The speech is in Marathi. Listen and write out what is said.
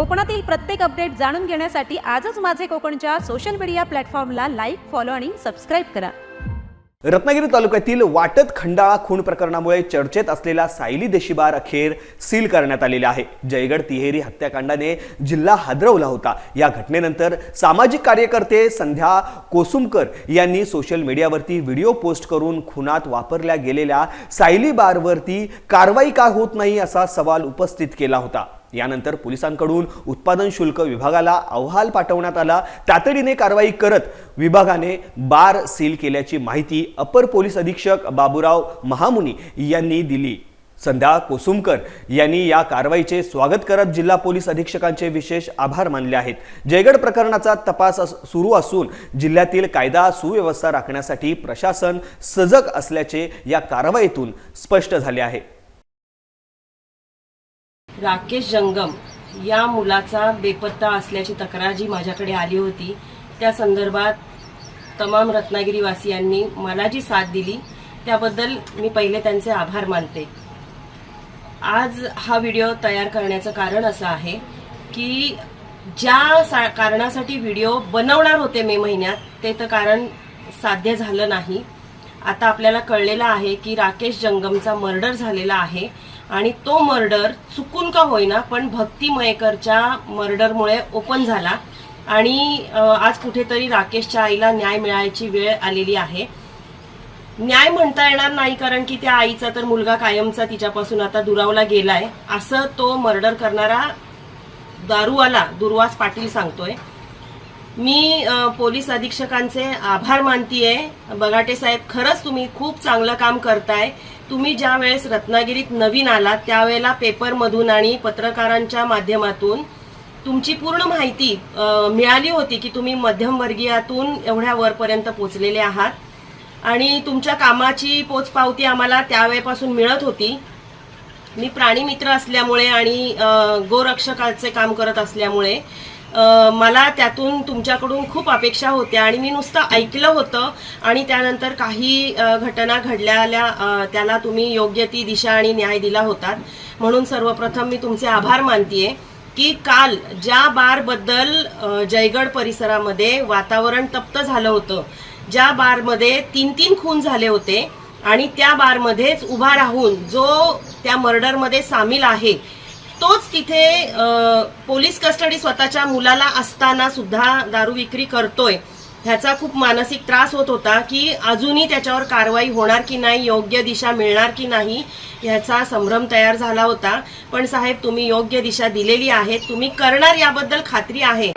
कोकणातील प्रत्येक अपडेट जाणून घेण्यासाठी आजच माझे कोकणच्या सोशल मीडिया प्लॅटफॉर्मला लाईक फॉलो आणि सबस्क्राईब करा. रत्नागिरी तालुक्यातील वाटत खंडाळा खून प्रकरणामुळे चर्चेत असलेला सायली देशीबार अखेर सील करण्यात आलेला आहे. जयगड तिहेरी हत्याकांडाने जिल्हा हादरवला होता. या घटनेनंतर सामाजिक कार्यकर्ते संध्या कोसुमकर यांनी सोशल मीडियावरती व्हिडिओ पोस्ट करून खुनात वापरल्या गेलेल्या सायली बारवरती कारवाई का होत नाही असा सवाल उपस्थित केला होता. यानंतर पोलिसांकडून उत्पादन शुल्क विभागाला अहवाल पाठवण्यात आला. तातडीने कारवाई करत विभागाने बार सील केल्याची माहिती अपर पोलीस अधीक्षक बाबूराव महामुनी यांनी दिली. संध्या कोसुमकर यांनी या कारवाईचे स्वागत करत जिल्हा पोलीस अधीक्षकांचे विशेष आभार मानले आहेत. जयगड प्रकरणाचा तपास अस- सुरू असून जिल्ह्यातील कायदा सुव्यवस्था राखण्यासाठी प्रशासन सजग असल्याचे या कारवाईतून स्पष्ट झाले आहे. राकेश जंगम या मुलाचा बेपत्ता असल्याची तक्रार जी माझ्याकडे आली होती त्या संदर्भात तमाम रत्नागिरीवासियांनी मला जी साथ दिली त्याबद्दल मी पहिले त्यांचे आभार मानते. आज हा व्हिडिओ तयार करण्याचं कारण असं आहे की ज्या सा- कारणासाठी व्हिडिओ बनवणार होते मे महिन्यात ते तर कारण साध्य झालं नाही. आता आपल्याला कळलेलं आहे की राकेश जंगमचा मर्डर झालेला आहे. आणि तो मर्डर चुकून का होईना पण भक्ती मयेकरच्या मर्डरमुळे ओपन झाला. आणि आज कुठेतरी राकेशच्या आईला न्याय मिळायची वेळ आलेली आहे. न्याय म्हणता येणार नाही कारण की त्या आईचा तर मुलगा कायमचा तिच्यापासून आता दुरावला गेलाय. असं तो मर्डर करणारा दारूवाला दुर्वास पाटील सांगतोय. मी पोलीस अधीक्षकांचे आभार मानतीये. बगाटे साहेब खरंच तुम्ही खूप चांगलं काम करताय. तुम्ही ज्या वेळेस रत्नागिरीत नवीन आलात त्यावेळेला पेपरमधून आणि पत्रकारांच्या माध्यमातून तुमची पूर्ण माहिती मिळाली होती की तुम्ही मध्यमवर्गीयातून एवढ्या वरपर्यंत पोचलेले आहात. आणि तुमच्या कामाची पोचपावती आम्हाला त्यावेळेपासून मिळत होती. मी प्राणीमित्र असल्यामुळे आणि गोरक्षकाचे काम करत असल्यामुळे मला त्यातून तुमच्याकडून खूप अपेक्षा होत्या आणि मी नुसतं ऐकलं होतं. आणि त्यानंतर काही घटना घडल्याल्या त्याला तुम्ही योग्य ती दिशा आणि न्याय दिला होता म्हणून सर्वप्रथम मी तुमचे आभार मानतीये की काल ज्या बारबद्दल जयगड परिसरामध्ये वातावरण तप्त झालं होतं ज्या बारमध्ये तीन तीन खून झाले होते आणि त्या बारमध्येच उभा राहून जो त्या मर्डरमध्ये सामील आहे तोच तिथे पोलीस कस्टडी स्वतःच्या मुलाला असताना सुद्धा दारू विक्री करतोय. ह्याचा खूप मानसिक त्रास होत होता की अजूनही त्याच्यावर कारवाई होणार की नाही योग्य दिशा मिळणार की नाही ह्याचा संभ्रम तयार झाला होता. पण साहेब तुम्ही योग्य दिशा दिलेली आहे. तुम्ही करणार याबद्दल खात्री आहे.